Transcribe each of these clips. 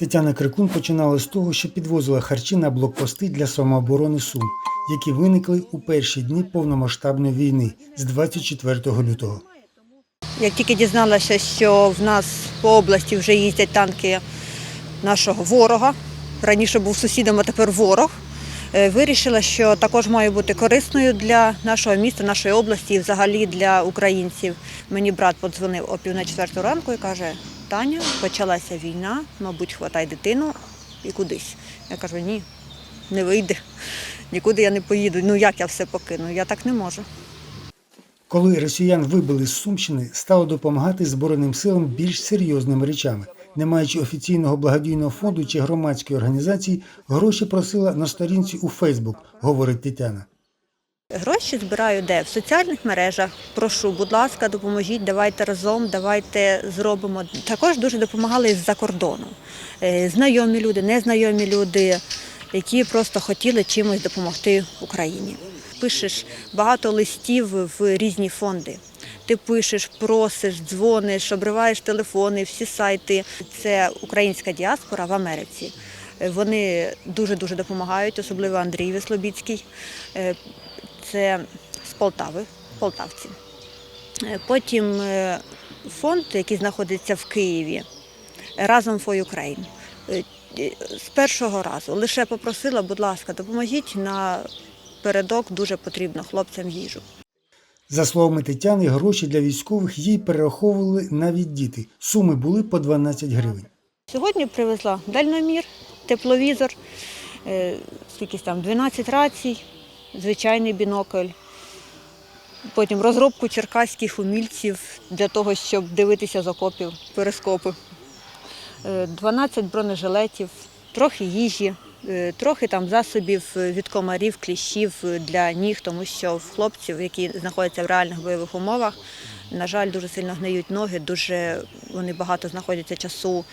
Тетяна Крикун починала з того, що підвозила харчі на блокпости для самооборони Сум, які виникли у перші дні повномасштабної війни з 24 лютого. Як тільки дізналася, що в нас по області вже їздять танки нашого ворога, раніше був сусідом, а тепер ворог, вирішила, що також має бути корисною для нашого міста, нашої області і взагалі для українців. Мені брат подзвонив о пів на четверту ранку і каже: Таня, почалася війна, мабуть, хватай дитину і кудись. Я кажу, ні, не вийде. Нікуди я не поїду. Ну як я все покину? Я так не можу. Коли росіян вибили з Сумщини, стало допомагати Збройним силам більш серйозними речами. Не маючи офіційного благодійного фонду чи громадської організації, гроші просила на сторінці у Фейсбук, говорить Тетяна. Гроші збираю де? В соціальних мережах. Прошу, будь ласка, допоможіть, давайте разом, давайте зробимо. Також дуже допомагали з-за кордону. Е, Знайомі люди, незнайомі люди, які просто хотіли чимось допомогти Україні. Пишеш багато листів в різні фонди. Ти пишеш, просиш, дзвониш, обриваєш телефони, всі сайти. Це українська діаспора в Америці. Е, Вони дуже дуже допомагають, особливо Андрій Веслобіцький. Е, Це з Полтави, полтавці. Е, Потім фонд, який знаходиться в Києві, разом for Ukraine. З першого разу лише попросила, будь ласка, допоможіть на передок дуже потрібно хлопцям їжу. За словами Тетяни, гроші для військових їй перераховували навіть діти. Суми були по 12 гривень. Сьогодні привезла дальномір, тепловізор, е, скільки там 12 рацій, звичайний бінокль. Потім розробку черкаських умільців для того, щоб дивитися з окопів, перископи. Е, 12 бронежилетів, трохи їжі, е, трохи там засобів від комарів, кліщів для ніг, тому що в хлопців, які знаходяться в реальних бойових умовах, на жаль, дуже сильно гниють ноги, дуже вони багато знаходяться часу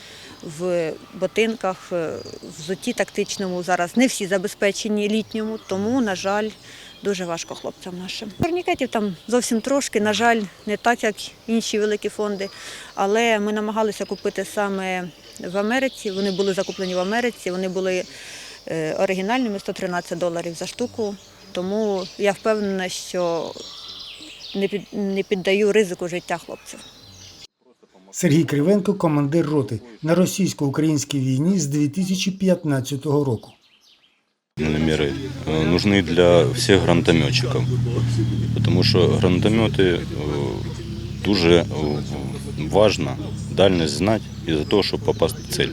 в ботинках, е, в взутті тактичному. Зараз не всі забезпечені літньому, тому, на жаль, дуже важко хлопцям нашим. Турнікетів там зовсім трошки, на жаль, не так, як інші великі фонди. Але ми намагалися купити саме в Америці. Вони були закуплені в Америці, вони були е, оригінальними 113 доларів за штуку. Тому я впевнена, що не під- не піддаю ризику життя хлопців. Сергій Кривенко, командир роти на російсько-українській війні з 2015 року. Номеры э, нужны для всех гранатометчиков, потому что гранатометы э, дуже э, важно дальність знати і за того, щоб попасти в цель.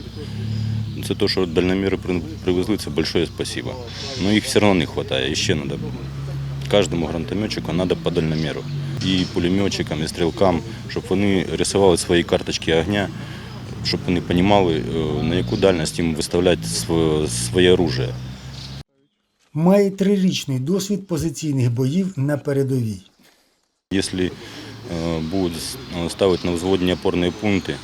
Це то, що дальноміри привезли, це большое спасибо. Но їх все одно не вистачає, і ще треба. Кожному гранатометчику треба по дальноміру. І пулеметчикам, і стрілкам, щоб вони рисували свої карточки огня, щоб вони розуміли, на яку дальність їм виставляти своє, оружие. Має трирічний досвід позиційних боїв на передовій. Э, будут с- э, ставить на взводные опорные пункты,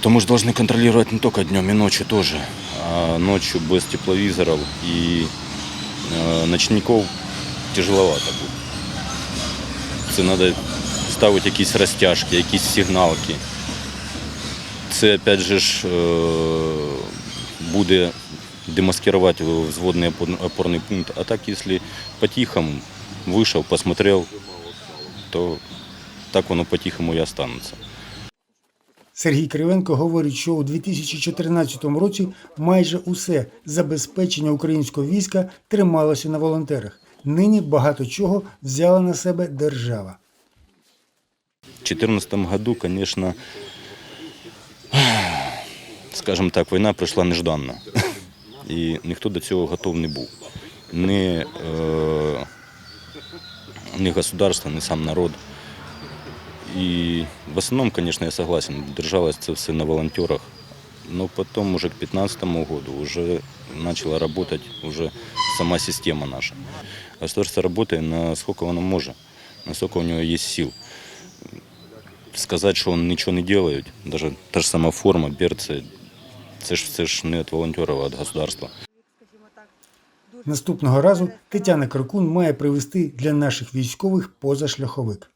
то мы же должны контролировать не только днем и ночью тоже, а ночью без тепловизоров и э, ночников тяжеловато будет. Це треба ставити якісь розтяжки, якісь сигналки. Це опять же ж е, буде демаскировать взводный опор- опорный пункт. А так, если по-тихому вышел, посмотрел, то так воно по-тихому і останеться. Сергій Кривенко говорить, що у 2014 році майже усе забезпечення українського війська трималося на волонтерах. Нині багато чого взяла на себе держава. В 2014 году, конечно, скажем так, війна прийшла нежданно. І ніхто до цього готов не був. Ні, е, ні государство, ні сам народ. І в основному, конечно, я согласен, держалось це все на волонтерах. Но потом уже к 2015 году уже начала работать уже сама система наша. Государство работает насколько оно может, насколько у него есть сил сказати, що вони нічого не роблять, навіть та ж сама форма, ж це ж не від волонтерів, а від государства. Наступного разу Тетяна Крикун має привезти для наших військових позашляховик.